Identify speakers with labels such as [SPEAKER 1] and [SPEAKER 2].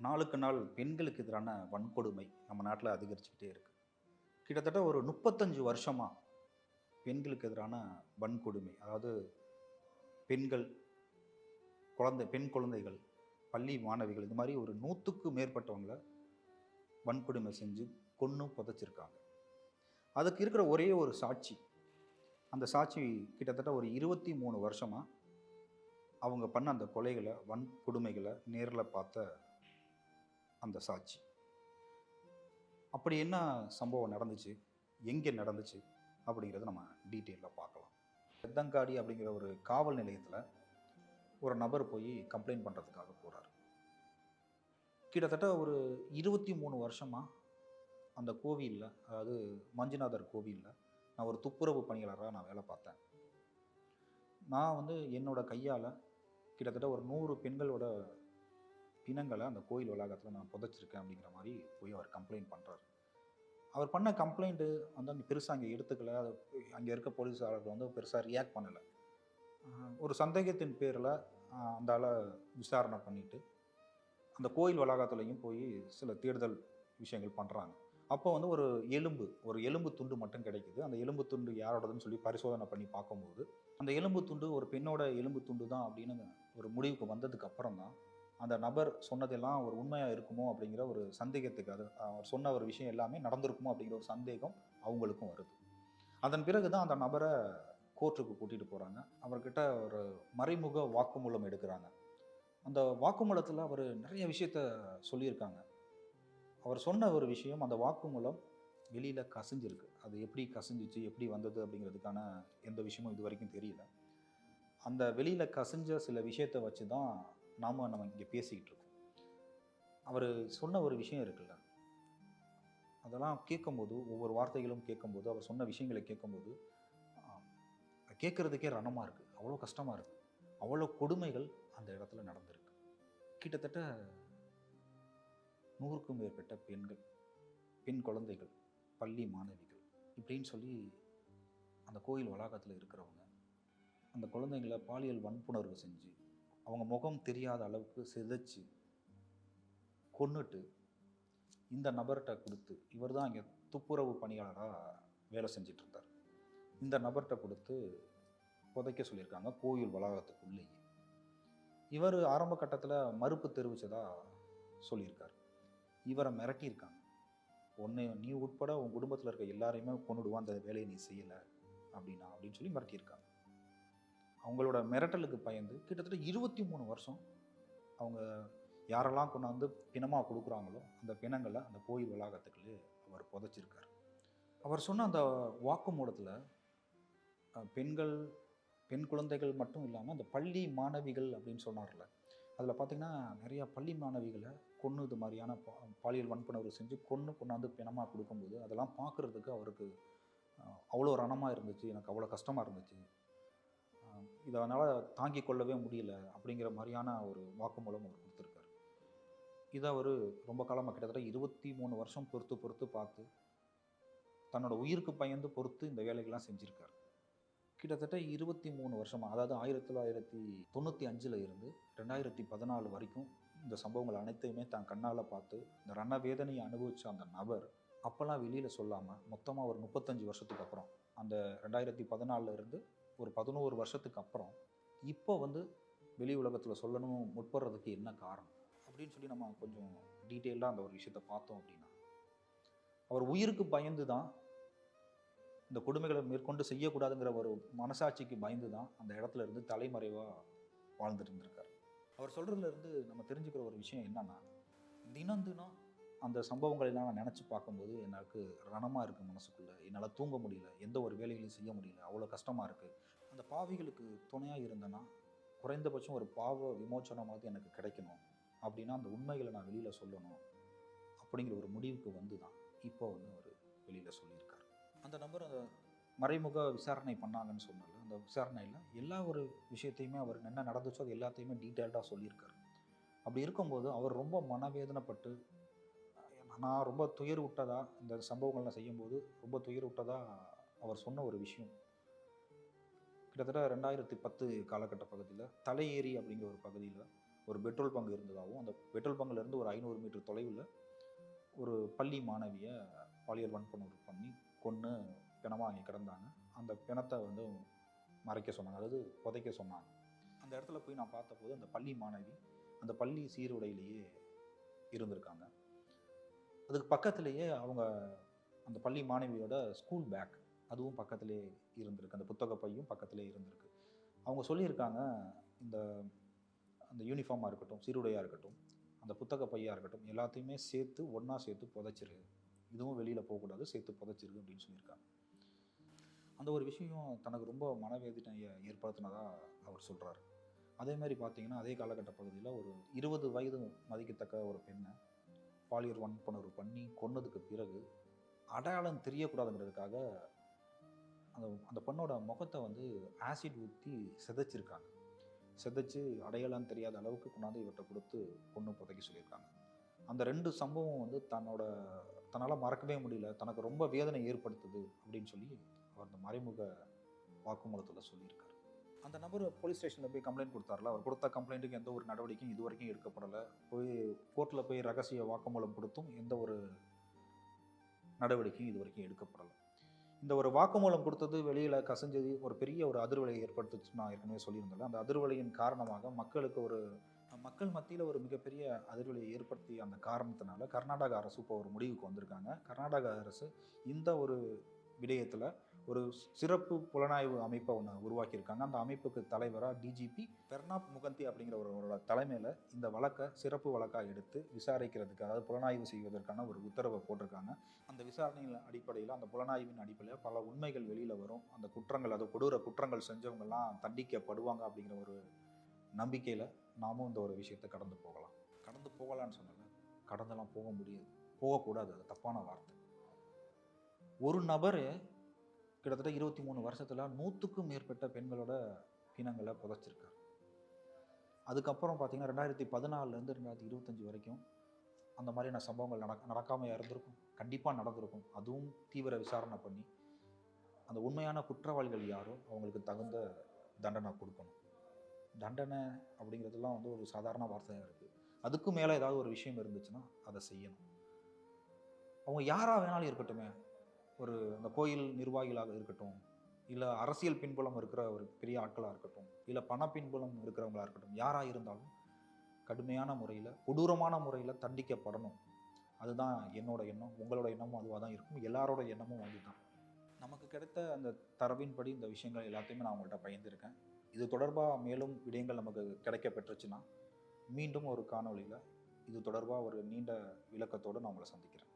[SPEAKER 1] நாளுக்கு நாள் பெண்களுக்கு எதிரான வன்கொடுமை நம்ம நாட்டில் அதிகரிச்சுக்கிட்டே இருக்குது கிட்டத்தட்ட ஒரு முப்பத்தஞ்சு வருஷமாக பெண்களுக்கு எதிரான வன்கொடுமை அதாவது பெண்கள் குழந்தை பெண் குழந்தைகள் பள்ளி மாணவிகள் இது மாதிரி ஒரு நூற்றுக்கு மேற்பட்டவங்கள வன்கொடுமை செஞ்சு கொன்று புதைச்சிருக்காங்க. அதுக்கு இருக்கிற ஒரே ஒரு சாட்சி அந்த சாட்சி கிட்டத்தட்ட ஒரு இருபத்தி மூணு வருஷமாக அவங்க பண்ண அந்த கொலைகளை வன்கொடுமைகளை நேரில் பார்த்த அந்த சாட்சி. அப்படி என்ன சம்பவம் நடந்துச்சு? எங்கே நடந்துச்சு? அப்படிங்கிறத நம்ம டீட்டெயிலாக பார்க்கலாம். பெத்தங்காடி அப்படிங்கிற ஒரு காவல் நிலையத்தில் ஒரு நபர் போய் கம்ப்ளைண்ட் பண்ணுறதுக்காக போகிறார் கிட்டத்தட்ட ஒரு இருபத்தி மூணு வருஷமாக அந்த கோவிலில் அதாவது மஞ்சுநாதர் கோவிலில் நான் ஒரு துப்புரவு பணியாளராக நான் வேலை பார்த்தேன். நான் வந்து என்னோடய கையால் கிட்டத்தட்ட ஒரு நூறு பெண்களோட பிணங்களை அந்த கோயில் வளாகத்தில் நான் புதைச்சிருக்கேன் அப்படிங்கிற மாதிரி போய் அவர் கம்ப்ளைண்ட் பண்ணுறாரு அவர் பண்ண கம்ப்ளைண்ட்டு வந்து அங்கே பெருசாக அங்கே எடுத்துக்கல. அது அங்கே இருக்க போலீஸாளர்கள் வந்து பெருசாக ரியாக்ட் பண்ணலை. ஒரு சந்தேகத்தின் பேரில் அந்த ஆளை விசாரணை பண்ணிவிட்டு அந்த கோயில் வளாகத்துலேயும் போய் சில தேடுதல் விஷயங்கள் பண்ணுறாங்க அப்போ வந்து ஒரு எலும்பு ஒரு எலும்பு துண்டு மட்டும் கிடைக்குது. அந்த எலும்பு துண்டு யாரோடதுன்னு சொல்லி பரிசோதனை பண்ணி பார்க்கும்போது அந்த எலும்பு துண்டு ஒரு பெண்ணோட எலும்பு துண்டு தான் அப்படின்னு ஒரு முடிவுக்கு வந்ததுக்கு அப்புறம் தான் அந்த நபர் சொன்னதெல்லாம் ஒரு உண்மையாக இருக்குமோ அப்படிங்கிற ஒரு சந்தேகத்துக்கு அது அவர் சொன்ன ஒரு விஷயம் எல்லாமே நடந்திருக்குமோ அப்படிங்கிற ஒரு சந்தேகம் அவங்களுக்கும் வருது. அதன் பிறகு தான் அந்த நபரை கோர்ட்டுக்கு கூட்டிகிட்டு போகிறாங்க அவர்கிட்ட ஒரு மறைமுக வாக்குமூலம் எடுக்கிறாங்க. அந்த வாக்குமூலத்தில் அவர் நிறைய விஷயத்த சொல்லியிருக்காங்க. அவர் சொன்ன ஒரு விஷயம் அந்த வாக்குமூலம் வெளியில் கசிஞ்சிருக்கு. அது எப்படி கசிஞ்சிச்சு எப்படி வந்தது அப்படிங்கிறதுக்கான எந்த விஷயமும் இது வரைக்கும் தெரியல. அந்த வெளியில் கசிஞ்ச சில விஷயத்தை வச்சு தான் நாம் நம்ம இங்கே பேசிக்கிட்டு இருக்கோம் அவர் சொன்ன ஒரு விஷயம் இருக்குல்ல? அதெல்லாம் கேட்கும்போது ஒவ்வொரு வார்த்தைகளும் கேட்கும்போது அவர் சொன்ன விஷயங்களை கேட்கும்போது கேட்குறதுக்கே ரணமாக இருக்குது அவ்வளோ கஷ்டமாக இருக்குது அவ்வளோ கொடுமைகள் அந்த இடத்துல நடந்திருக்கு. கிட்டத்தட்ட நூறுக்கும் மேற்பட்ட பெண்கள் பெண் குழந்தைகள் பள்ளி மாணவிகள் இப்படின்னு சொல்லி அந்த கோயில் வளாகத்தில் இருக்கிறவங்க அந்த குழந்தைங்கள பாலியல் வன்புணர்வு செஞ்சு அவங்க முகம் தெரியாத அளவுக்கு சிதைச்சு கொன்னுட்டு இந்த நபர்கிட்ட கொடுத்து இவர் தான் இங்கே துப்புரவு பணியாளராக வேலை செஞ்சிட்டு இருந்தார் இந்த நபர்கிட்ட கொடுத்து புதைக்க சொல்லியிருக்காங்க கோயில் வளாகத்துக்குள்ளேயே. இவர் ஆரம்ப கட்டத்தில் மறுப்பு தெரிவித்ததா சொல்லியிருக்கார். இவரை மிரட்டியிருக்காங்க. உன்னை நீ உட்பட உன் குடும்பத்தில் இருக்க எல்லாரையுமே கொண்டுடுவான் அந்த வேலையை நீ செய்யலை அப்படின்னா அப்படின்னு சொல்லி மிரட்டியிருக்காங்க. அவங்களோட மிரட்டலுக்கு பயந்து கிட்டத்தட்ட இருபத்தி மூணு வருஷம் அவங்க யாரெல்லாம் கொண்டாந்து பிணமாக கொடுக்குறாங்களோ அந்த பிணங்களை அந்த கோயில் வளாகத்துக்குள்ளே அவர் புதைச்சிருக்கார். அவர் சொன்ன அந்த வாக்குமூலத்தில் பெண்கள் பெண் குழந்தைகள் மட்டும் இல்லாமல் அந்த பள்ளி மாணவிகள் அப்படின்னு சொன்னார்ல அதில் பார்த்திங்கன்னா நிறையா பள்ளி மாணவிகளை கொன்று இது மாதிரியான பா பாலியல் வன்புணர்வு செஞ்சு கொன்று கொண்டாந்து பிணமாக கொடுக்கும்போது அதெல்லாம் பார்க்குறதுக்கு அவருக்கு அவ்வளோ ரணமாக இருந்துச்சு எனக்கு அவ்வளோ கஷ்டமாக இருந்துச்சு. இதனால் தாங்கிக் கொள்ளவே முடியல அப்படிங்கிற மாதிரியான ஒரு வாக்குமூலம் அவர் கொடுத்துருக்காரு. இதை அவர் ரொம்ப காலமாக கிட்டத்தட்ட இருபத்தி மூணு வருஷம் பொறுத்து பொறுத்து பார்த்து தன்னோட உயிருக்கு பயந்து பொறுத்து இந்த வேலைகள்லாம் செஞ்சுருக்காரு. கிட்டத்தட்ட இருபத்தி மூணு வருஷமாக அதாவது ஆயிரத்தி தொள்ளாயிரத்தி தொண்ணூற்றி அஞ்சில் இருந்து ரெண்டாயிரத்தி பதினாலு வரைக்கும் இந்த சம்பவங்கள் அனைத்தையுமே தான் கண்ணால் பார்த்து இந்த ரண வேதனையை அனுபவித்த அந்த நபர் அப்போல்லாம் வெளியில் சொல்லாமல் மொத்தமாக ஒரு முப்பத்தஞ்சு வருஷத்துக்கு அப்புறம் அந்த ரெண்டாயிரத்தி பதினாலில் இருந்து ஒரு பதினோரு வருஷத்துக்கு அப்புறம் இப்போ வந்து வெளி உலகத்தில் சொல்லணும் முற்படுறதுக்கு என்ன காரணம்? அப்படின்னு சொல்லி நம்ம கொஞ்சம் டீட்டெயிலாக அந்த ஒரு விஷயத்தை பார்த்தோம் அப்படின்னா அவர் உயிருக்கு பயந்து தான் இந்த கொடுமைகளை மேற்கொண்டு செய்யக்கூடாதுங்கிற ஒரு மனசாட்சிக்கு பயந்து தான் அந்த இடத்துல இருந்து தலைமறைவாக வாழ்ந்துட்டு இருந்திருக்கார். அவர் சொல்கிறதுல இருந்து நம்ம தெரிஞ்சுக்கிற ஒரு விஷயம் என்னன்னா தினம் தினம் அந்த சம்பவங்களெல்லாம் நான் நினச்சி பார்க்கும்போது எனக்கு ரணமாக இருக்குது மனசுக்குள்ளே. என்னால் தூங்க முடியல. எந்த ஒரு வேலைகளையும் செய்ய முடியல. அவ்வளோ கஷ்டமாக இருக்குது அந்த பாவிகளுக்கு துணையாக இருந்தேன்னா குறைந்தபட்சம் ஒரு பாவ விமோச்சனமாவது எனக்கு கிடைக்கணும். அப்படின்னா அந்த உண்மைகளை நான் வெளியில் சொல்லணும். அப்படிங்கிற ஒரு முடிவுக்கு வந்து தான் இப்போ வந்து அவர் வெளியில் சொல்லியிருக்காரு. அந்த நம்பர் அந்த மறைமுக விசாரணை பண்ணாங்கன்னு சொன்னால அந்த விசாரணையில் எல்லா ஒரு விஷயத்தையுமே அவர் என்ன நடந்துச்சோ அது எல்லாத்தையுமே டீட்டெயில்டாக சொல்லியிருக்காரு. அப்படி இருக்கும்போது அவர் ரொம்ப மனவேதனைப்பட்டு நான் ரொம்ப துயர் விட்டதா இந்த சம்பவங்கள்லாம் செய்யும்போது ரொம்ப துயர் விட்டதா அவர் சொன்ன ஒரு விஷயம். கிட்டத்தட்ட ரெண்டாயிரத்தி பத்து காலகட்ட பகுதியில் தலையேரி அப்படிங்கிற ஒரு பகுதியில் ஒரு பெட்ரோல் பங்கு இருந்ததாகவும் அந்த பெட்ரோல் பங்குலேருந்து ஒரு ஐநூறு மீட்டர் தொலைவில் ஒரு பள்ளி மாணவியை பாலியல் வன்புணர்வு பண்ணி கொன்று பிணமாக அங்கே கிடந்தாங்க. அந்த பிணத்தை வந்து மறைக்க சொன்னாங்க. அதாவது புதைக்க சொன்னாங்க. அந்த இடத்துல போய் நான் பார்த்தபோது அந்த பள்ளி மாணவி அந்த பள்ளி சீருடையிலேயே இருந்திருக்காங்க. அதுக்கு பக்கத்துலேயே அவங்க அந்த பள்ளி மாணவியோட ஸ்கூல் பேக் அதுவும் பக்கத்துலேயே இருந்திருக்கு. அந்த புத்தக பையும் பக்கத்துலேயே இருந்திருக்கு. அவங்க சொல்லியிருக்காங்க இந்த அந்த யூனிஃபார்மாக இருக்கட்டும் சீருடையாக இருக்கட்டும் அந்த புத்தக பையாக இருக்கட்டும் எல்லாத்தையுமே சேர்த்து ஒன்றா சேர்த்து புதைச்சிரு. இதுவும் வெளியில் போகக்கூடாது சேர்த்து புதைச்சிரு அப்படின்னு சொல்லியிருக்காங்க. அந்த ஒரு விஷயம் தனக்கு ரொம்ப மனவேதனையை ஏற்படுத்தினதாக அவர் சொல்கிறார் அதே மாதிரி பார்த்தீங்கன்னா அதே காலகட்ட பகுதியில் ஒரு இருபது வயது மதிக்கத்தக்க ஒரு பெண்ணை பாலியல் வன்புணர்வு பண்ணி கொன்னதுக்கு பிறகு அடையாளம் தெரியக்கூடாதுங்கிறதுக்காக அந்த அந்த பொண்ணோட முகத்தை வந்து ஆசிட் ஊற்றி சிதைச்சிருக்காங்க. சிதைச்சு அடையாளம் தெரியாத அளவுக்கு கொண்டாந்து இவர்கிட்ட கொடுத்து பொண்ணு புதைக்க சொல்லியிருக்காங்க. அந்த ரெண்டு சம்பவம் வந்து தன்னோட தன்னால் மறக்கவே முடியல. தனக்கு ரொம்ப வேதனை ஏற்படுத்துது அப்படின்னு சொல்லி அவர் அந்த மறைமுக வாக்குமூலத்தில் சொல்லியிருக்காரு. அந்த நபர் போலீஸ் ஸ்டேஷனில் போய் கம்ப்ளைண்ட் கொடுத்தாருல அவர் கொடுத்த கம்ப்ளைண்ட்டுக்கு எந்த ஒரு நடவடிக்கையும் இது வரைக்கும் எடுக்கப்படலை. போய் கோர்ட்டில் போய் ரகசிய வாக்குமூலம் கொடுத்தும் எந்த ஒரு நடவடிக்கையும் இது வரைக்கும் எடுக்கப்படலை. இந்த ஒரு வாக்குமூலம் கொடுத்தது வெளியில் கசஞ்சது ஒரு பெரிய ஒரு அதிர்வலையை ஏற்படுத்துச்சு நான் ஏற்கனவே சொல்லியிருந்தேன் அந்த அதிர்வலையின் காரணமாக மக்களுக்கு ஒரு மக்கள் மத்தியில் ஒரு மிகப்பெரிய அதிர்வலையை ஏற்படுத்திய அந்த காரணத்தினால கர்நாடக அரசு இப்போ ஒரு முடிவுக்கு வந்திருக்காங்க. கர்நாடக அரசு இந்த ஒரு விடயத்தில் ஒரு சிறப்பு புலனாய்வு அமைப்பை ஒன்று உருவாக்கியிருக்காங்க. அந்த அமைப்புக்கு தலைவராக டிஜிபி பெர்னாப் முகந்தி அப்படிங்கிற ஒருவரோட தலைமையில் இந்த வழக்கை சிறப்பு வழக்காக எடுத்து விசாரிக்கிறதுக்கு அதாவது புலனாய்வு செய்வதற்கான ஒரு உத்தரவை போட்டிருக்காங்க. அந்த விசாரணையின் அடிப்படையில் அந்த புலனாய்வின் அடிப்படையில் பல உண்மைகள் வெளியில் வரும். அந்த குற்றங்கள் அது கொடூர குற்றங்கள் செஞ்சவங்கெல்லாம் தண்டிக்கப்படுவாங்க அப்படிங்கிற ஒரு நம்பிக்கையில் நாமும் இந்த ஒரு விஷயத்தை கடந்து போகலாம். கடந்து போகலான்னு சொன்னல கடந்தெல்லாம் போக முடியாது. போகக்கூடாது. அது தப்பான வார்த்தை. ஒரு நபர் கிட்டத்தட்ட இருபத்தி மூணு வருஷத்தில் நூற்றுக்கும் மேற்பட்ட பெண்களோட இனங்களை புதைச்சிருக்காரு. அதுக்கப்புறம் பார்த்தீங்கன்னா ரெண்டாயிரத்தி பதினாலுலேருந்து ரெண்டாயிரத்தி இருபத்தஞ்சி வரைக்கும் அந்த மாதிரியான சம்பவங்கள் நடக்க நடக்காமல் இருந்திருக்கும். கண்டிப்பாக நடந்திருக்கும். அதுவும் தீவிர விசாரணை பண்ணி அந்த உண்மையான குற்றவாளிகள் யாரோ அவங்களுக்கு தகுந்த தண்டனை கொடுக்கணும். தண்டனை அப்படிங்கிறதுலாம் வந்து ஒரு சாதாரண வார்த்தையாக இருக்குது அதுக்கு மேலே ஏதாவது ஒரு விஷயம் இருந்துச்சுன்னா அதை செய்யணும். அவங்க யாராக வேணாலும் இருக்கட்டுமே ஒரு அந்த கோயில் நிர்வாகிகளாக இருக்கட்டும் இல்லை அரசியல் பின்புலம் இருக்கிற ஒரு பெரிய ஆட்களாக இருக்கட்டும் இல்லை பண பின்புலம் இருக்கிறவங்களா இருக்கட்டும் யாராக இருந்தாலும் கடுமையான முறையில் கொடூரமான முறையில் தண்டிக்கப்படணும். அதுதான் என்னோட எண்ணம் உங்களோட எண்ணமும் அதுவாக தான் இருக்கும். எல்லாரோட எண்ணமும் அதுதான். நமக்கு கிடைத்த அந்த தரவின்படி இந்த விஷயங்கள் எல்லாத்தையுமே நான் உங்கள்கிட்ட பயந்துருக்கேன் இது தொடர்பாக மேலும் விடயங்கள் நமக்கு கிடைக்க பெற்றுச்சுன்னா மீண்டும் ஒரு காணொளியில் இது தொடர்பாக ஒரு நீண்ட விளக்கத்தோடு நான் உங்களை சந்திக்கிறேன்.